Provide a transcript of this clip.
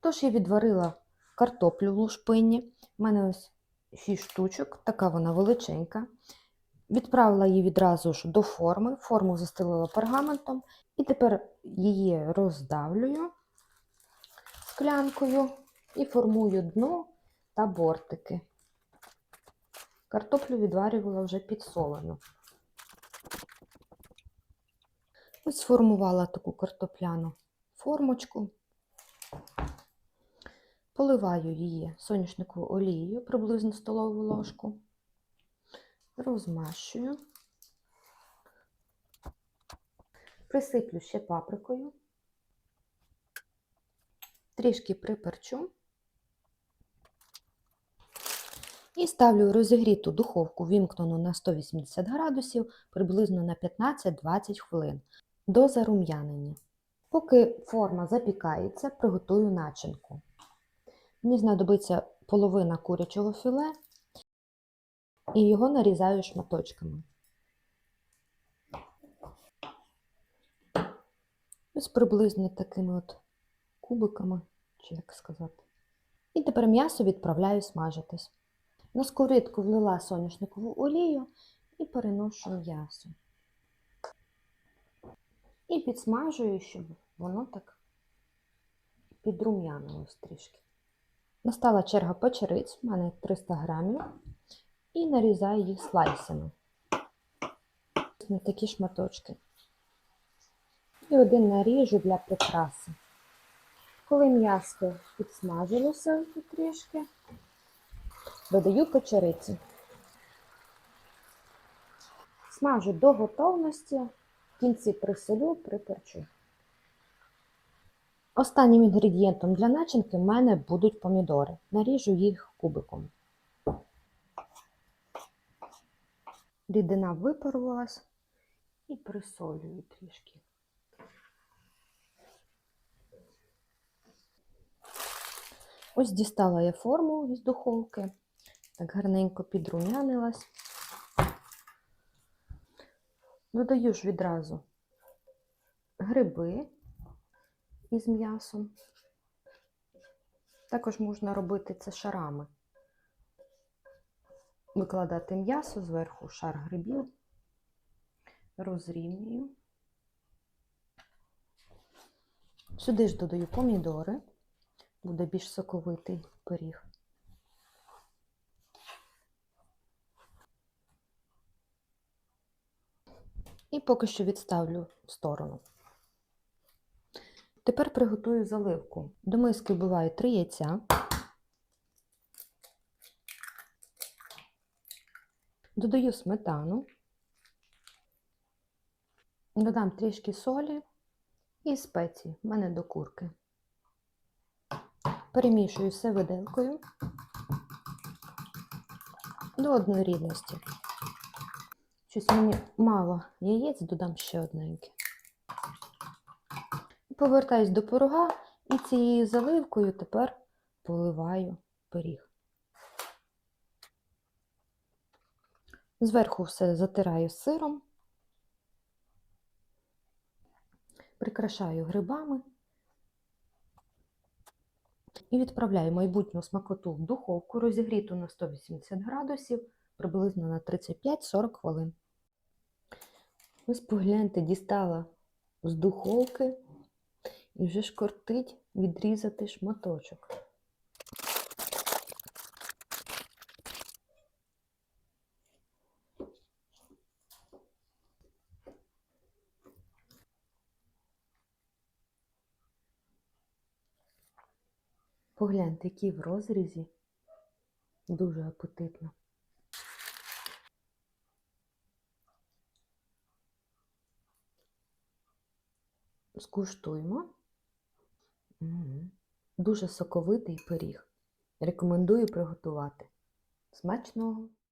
Тож я відварила картоплю в лушпинні. У мене ось 6 штучок, така вона величенька. Відправила її відразу ж до форми, форму застелила пергаментом, і тепер її роздавлюю склянкою і формую дно та бортики. Картоплю відварювала вже підсолену. Ось сформувала таку картопляну формочку. Поливаю її соняшниковою олією, приблизно столову ложку. Розмащую. Присиплю ще паприкою. Трішки приперчу. І ставлю розігріту духовку, вімкнену на 180 градусів, приблизно на 15-20 хвилин до зарум'янення. Поки форма запікається, приготую начинку. Мені знадобиться половина курячого філе і його нарізаю шматочками. Ось приблизно такими от кубиками, чи як сказати. І тепер м'ясо відправляю смажитись. На сковорідку влила соняшникову олію і переношу м'ясо. І підсмажую, щоб воно так підрум'янилось трішки. Настала черга печериць, у мене 300 грамів, і нарізаю їх слайсами. На такі шматочки. І один наріжу для прикраси. Коли м'ясо підсмажилося трішки, додаю печериці. Смажу до готовності, в кінці присолю, приперчу. Останнім інгредієнтом для начинки в мене будуть помідори. Наріжу їх кубиком. Рідина випарувалась і присолюю трішки. Ось дістала я форму із духовки, так гарненько підрумянилась. Додаю ж відразу гриби із м'ясом. Також можна робити це шарами. Викладати м'ясо, зверху шар грибів, розрівнюю. Сюди ж додаю помідори, буде більш соковитий пиріг. І поки що відставлю в сторону. Тепер приготую заливку. До миски вбиваю 3 яйця. Додаю сметану, додам трішки солі і спеції, в мене до курки. Перемішую все виделкою до однорідності. Щось мені мало яєць, додам ще одненьке. Повертаюсь до пирога і цією заливкою тепер поливаю пиріг. Зверху все затираю сиром, прикрашаю грибами і відправляю майбутню смакоту в духовку, розігріту на 180 градусів приблизно на 35-40 хвилин. Ось погляньте, дістала з духовки і вже шкортить відрізати шматочок. Погляньте, який в розрізі. Дуже апетитно. Скуштуємо. Дуже соковитий пиріг. Рекомендую приготувати. Смачного!